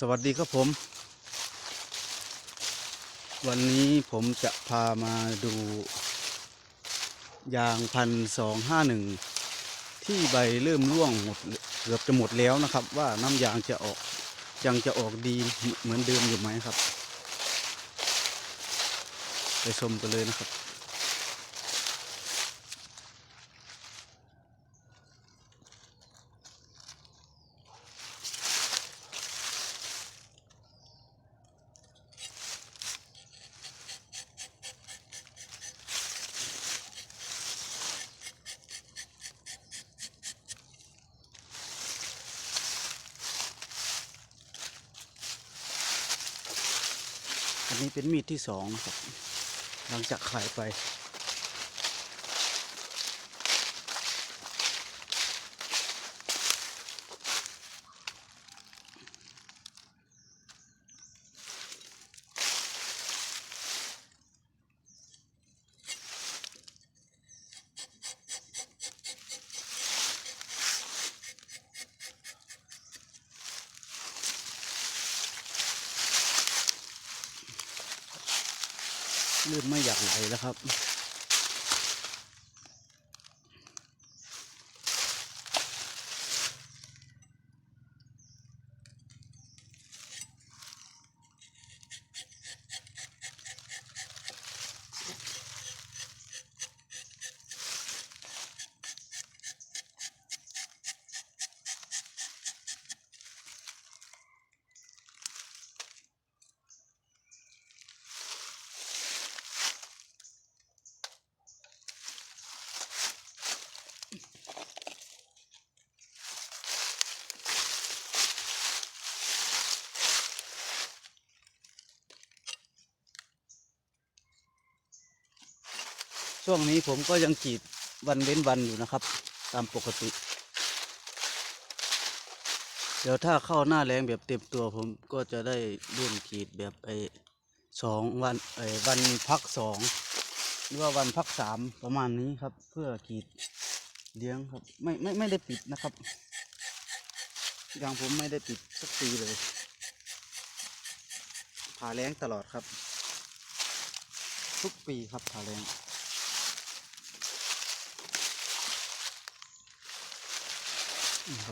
สวัสดีครับผม วันนี้ผมจะพามาดู ยางพันสองห้าหนึ่งที่ใบเริ่มร่วงหมดเกือบจะหมดแล้วนะครับ ว่าน้ำยางจะออกยังจะออกดีเหมือนเดิมอยู่ไหมครับ ไปชมกันเลยนะครับ อันนี้เป็นมีดที่สองนะครับหลังจากขายไป เลือดไม่อยากไหลแล้วครับ ช่วงนี้ผมก็ยังกีดวันเว้นวันอยู่นะครับ ตามปกติ เดี๋ยวถ้าเข้าหน้าแรงแบบเต็มตัวผมก็จะได้เริ่มกรีดแบบไอ้สองวันไอ้วันพักสองหรือว่าวันพักสามประมาณนี้ครับ เพื่อกีดเลี้ยงครับ ไม่ไม่ไม่ได้ปิดนะครับอย่างผมไม่ได้ปิดสักปีเลยผ่าแรงตลอดครับ ทุกปีครับผ่าแรง นี่ค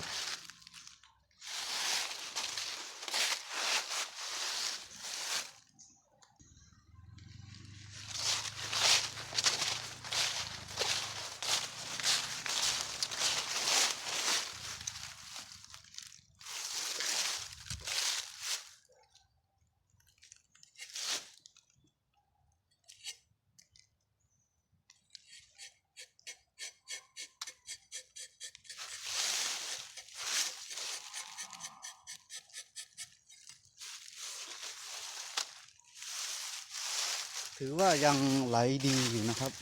ถือว่ายังไหลดีอยู่นะครับ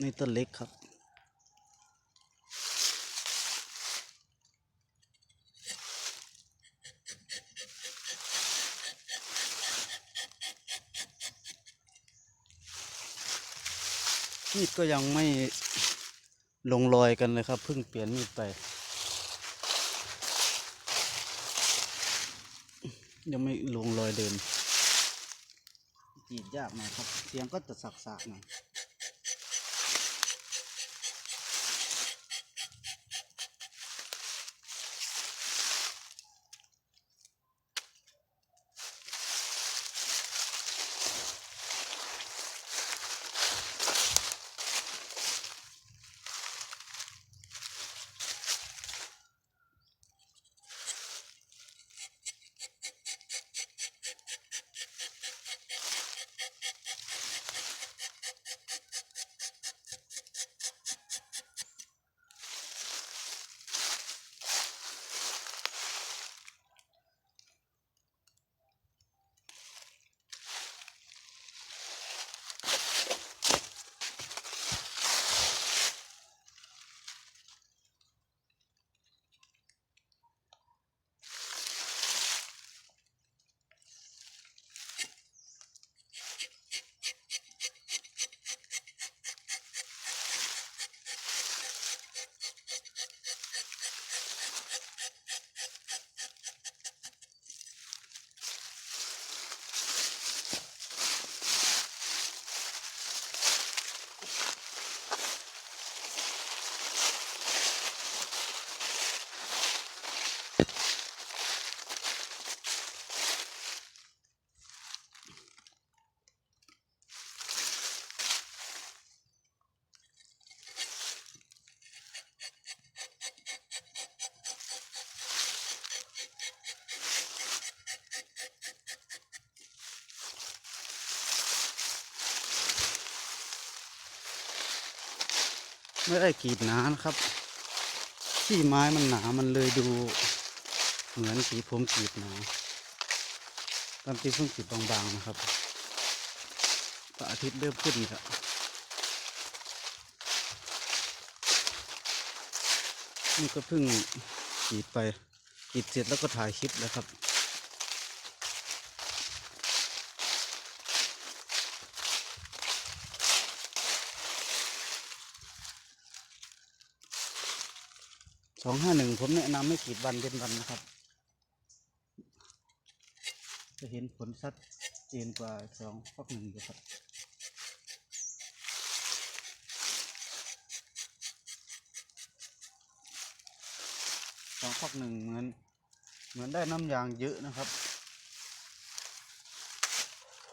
นี่ต้นเล็กครับมีดก็ยังไม่ลงรอยกันเลยครับเพิ่งเปลี่ยนมีดไป ยังไม่ลงรอยเดิมกรีดยากหน่อยครับเสียงก็จะสักๆหน่อย ไม่ได้กรีดหนานะครับ ที่ไม้มันหนามันเลยดูเหมือนสีผมกรีดหนาตามที่เพิ่งกรีดบางๆนะครับพระอาทิตย์เริ่มขึ้นแล้วนี่ก็เพิ่งกรีดไปกรีดเสร็จแล้วก็ถ่ายคลิปแล้วครับ สองห้าหนึ่งผมแนะนำให้กรีดวันเป็นวันนะครับ จะเห็นผลชัดเจนกว่าสองฟอกหนึ่งอยู่ครับสองฟอกหนึ่งเหมือนเหมือนได้น้ำยางเยอะนะครับ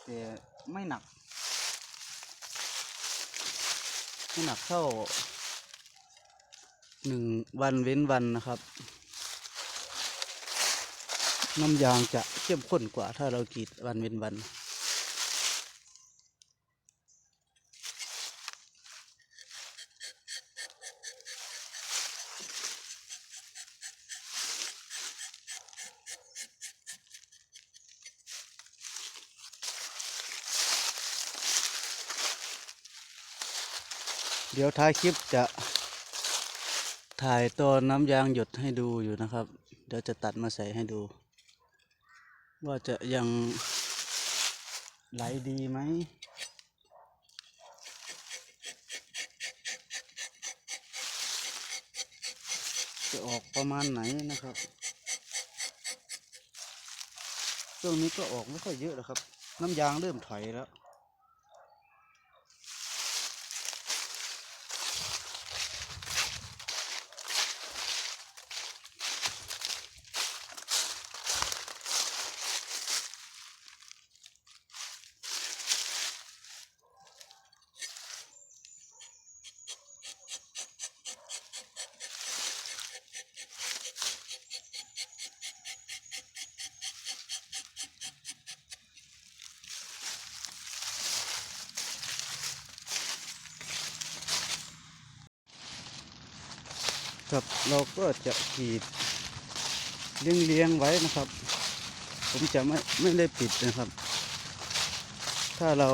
แต่ไม่หนัก ไม่หนักเท่า หนึ่งวันเว้นวันนะครับ น้ำยางจะเข้มข้นกว่าถ้าเรากรีดวันเว้นวัน เดี๋ยวท้ายคลิปจะ ถ่ายตอนน้ำยางหยดให้ดูอยู่นะครับ เดี๋ยวจะตัดมาใส่ให้ดู ว่าจะยังไหลดีไหมจะออกประมาณไหนนะครับช่วงนี้ก็ออกไม่ค่อยเยอะแล้วครับ น้ำยางเริ่มถอยแล้ว ครับ เราก็จะขีดเลี้ยงเลี้ยงไว้นะครับ ผมจะไม่ไม่ได้ปิดนะครับ ถ้าเรา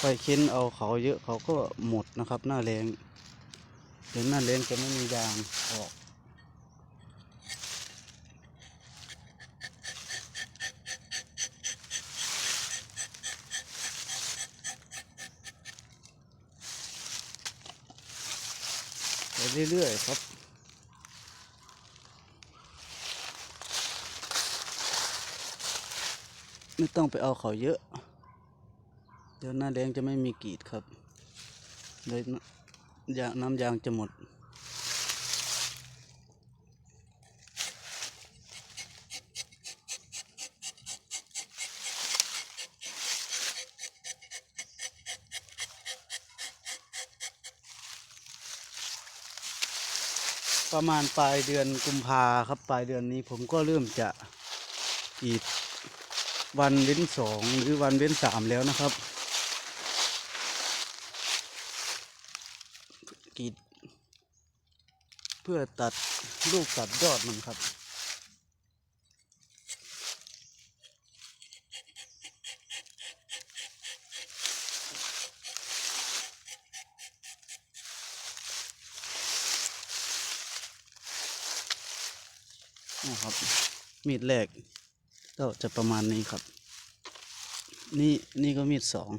ไปเค้นเอาเขาเยอะเขาก็หมดนะครับ หน้าแรงเดี๋ยวหน้าแรงจะไม่มียางออก เรื่อยๆครับไม่ต้องไปเอาเขาเยอะ เดี๋ยวหน้าแดงจะไม่มีกรีดครับเลยนยางน้ำยางจะหมด ประมาณปลายเดือนกุมภาครับปลายเดือนนี้ผมก็เริ่มจะกีดวันเว้นสองหรือวันเว้นสามแล้วนะครับกีดเพื่อตัดลูกตัดยอดมันครับ นะครับ มีดแรกก็จะประมาณนี้ครับ นี่นี่ก็มีดสอง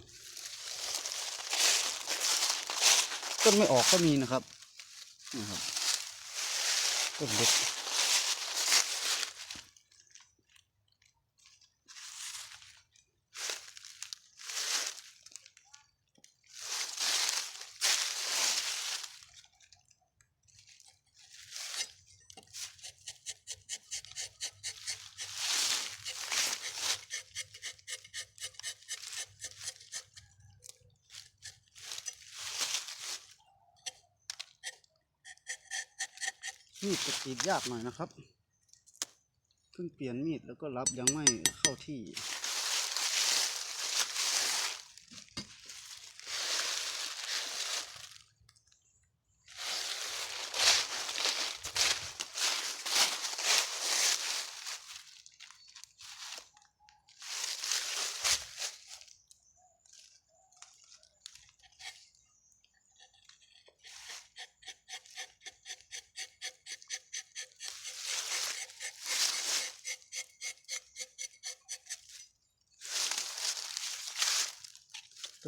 ต้นไม่ออกก็มีนะครับนะครับต้นเล็ก มีดจะกรีดยากหน่อยนะครับ เพิ่งเปลี่ยนมีดแล้วก็รับยังไม่เข้าที่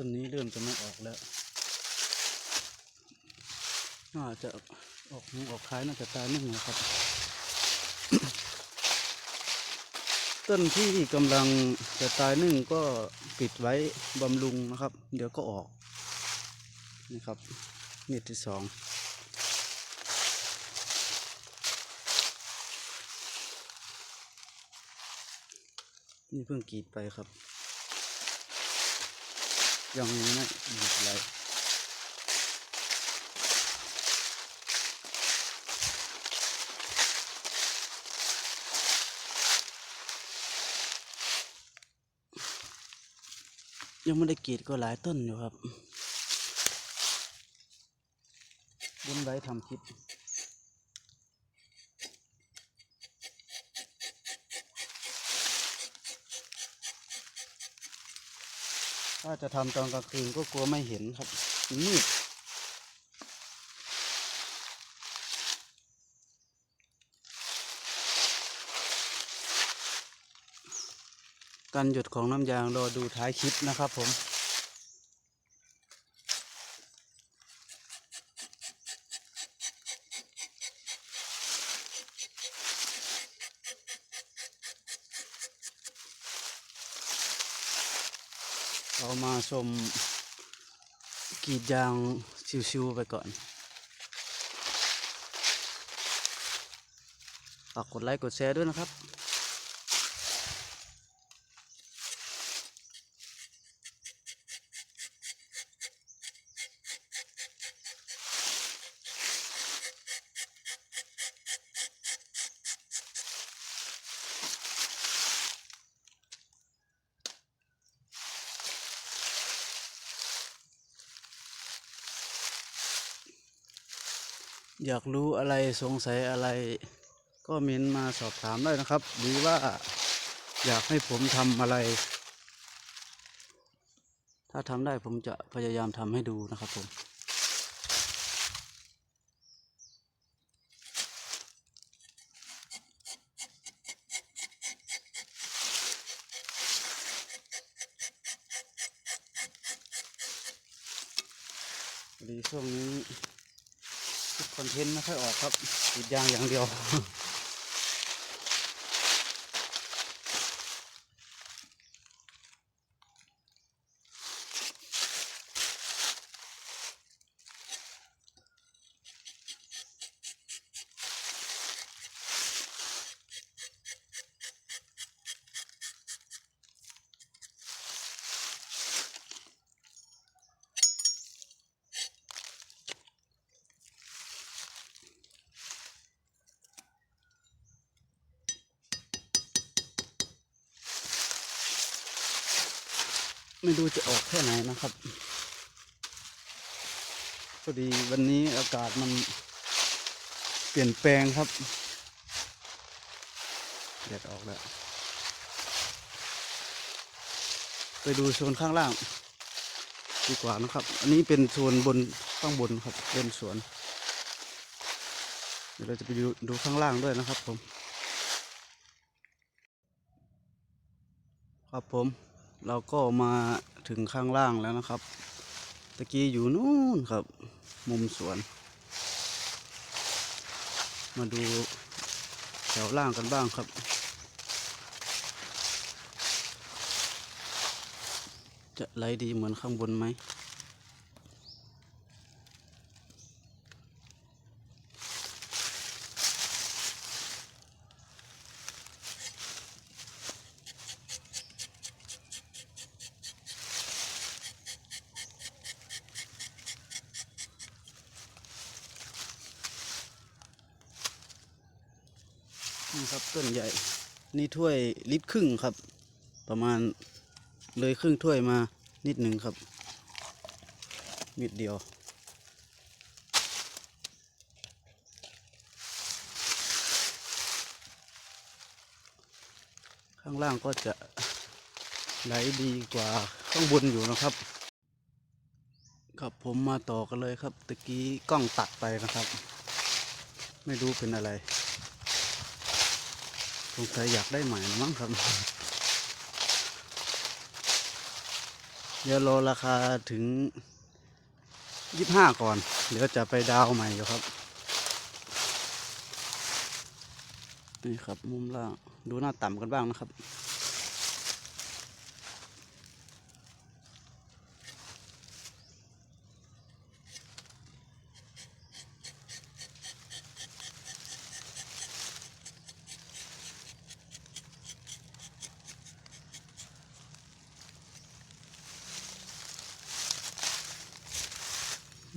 ต้นนี้เริ่มจะไม่ออกแล้ว น่าจะออกหูออกคล้ายน่าจะตายนึ่งนะครับ ต้นที่กำลังจะตายนึ่งก็ปิดไว้บำรุงนะครับ เดี๋ยวก็ออกนี่ครับเม็ดที่สองนี่เพิ่งกรีดไปครับ ยังไม่หมดอะไรยังไม่ได้กรีดก็หลายต้นอยู่ครับบุญไว้ทำคลิป ถ้าจะทำตอนกลางคืนก็กลัวไม่เห็นครับมันมืดการหยุดของน้ำยางรอดูท้ายคลิปนะครับผม มาชมกีดยางชิวๆไปก่อนฝากกดไลค์กดแชร์ด้วยนะครับ อยากรู้อะไรสงสัยอะไร ก็เม้นมาสอบถามได้นะครับ หรือว่าอยากให้ผมทำอะไร ถ้าทำได้ผมจะพยายามทำให้ดูนะครับผมดีช่วงนี้ อนเทนต์ไม่ค่อยออกครับติดยางอย่างเดียว ไม่รู้จะออกแค่ไหนนะครับพอดีวันนี้อากาศมันเปลี่ยนแปลงครับแดดออกแล้ว ไปดูโซนข้างล่าง ดีกว่านะครับ อันนี้เป็นโซนบนข้างบนครับเป็นสวน เดี๋ยวเราจะไปดูดูข้างล่างด้วยนะครับผม ครับผม เราก็มาถึงข้างล่างแล้วนะครับ ตะกี้อยู่นู่นครับ มุมสวน มาดูแถวล่างกันบ้างครับ จะไหลดีเหมือนข้างบนไหม นี่ครับต้นใหญ่ นี่ถ้วยลิตรครึ่งครับ ประมาณเลยครึ่งถ้วยมานิดหนึ่งครับ นิดเดียว ข้างล่างก็จะไหลดีกว่าข้างบนอยู่นะครับ ครับผมมาต่อกันเลยครับตะกี้กล้องตัดไปนะครับ ไม่รู้เป็นอะไร สงสัยอยากได้ใหม่มั้งครับเดี๋ยวรอราคาถึงยี่ห้าก่อน เดี๋ยวจะไปดาวใหม่อยู่ครับ นี่ครับมุมล่าง ดูหน้าต่ำกันบ้างนะครับ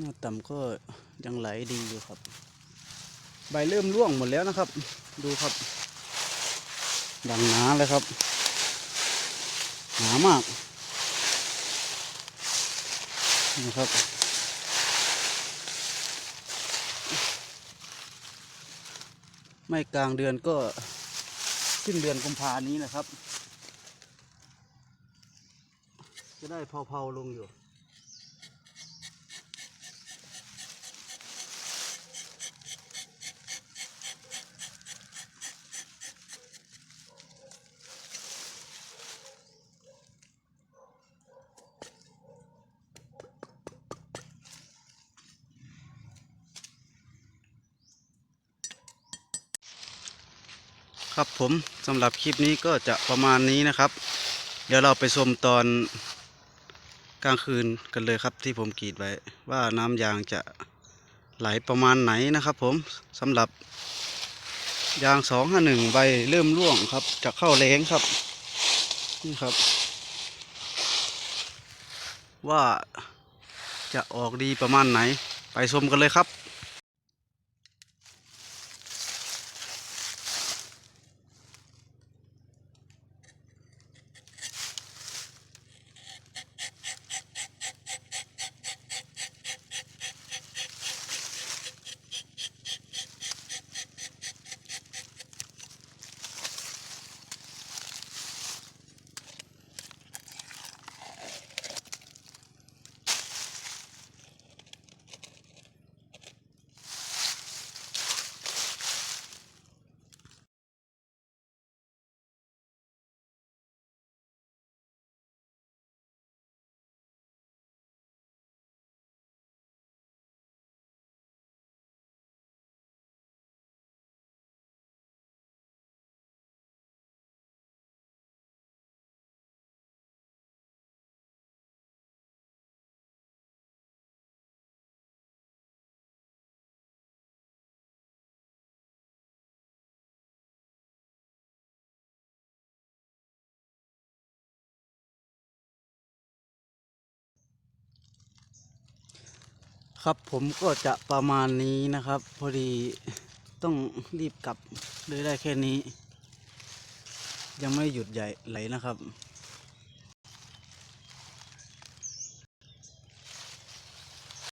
น้าต่ำก็ยังไหลดีอยู่ครับ ใบเริ่มร่วงหมดแล้วนะครับ ดูครับดังหนาเลยครับ หนามากนี่ครับ ไม่กลางเดือนก็สิ้นเดือนกุมภานี้นะครับ จะได้เผาๆลงอยู่ ผมสำหรับคลิปนี้ก็จะประมาณนี้นะครับ เดี๋ยวเราไปชมตอนกลางคืนกันเลยครับที่ผมกรีดไว้ ว่าน้ำยางจะไหลประมาณไหนนะครับผมสำหรับยางสองห้าหนึ่งใบเริ่มร่วงครับ จะเข้าแรงครับ นี่ครับ ว่าจะออกดีประมาณไหน ไปชมกันเลยครับ ครับผมก็จะประมาณนี้นะครับ พอดีต้องรีบกลับเลยได้แค่นี้ ยังไม่หยุดใหญ่ไหลนะครับ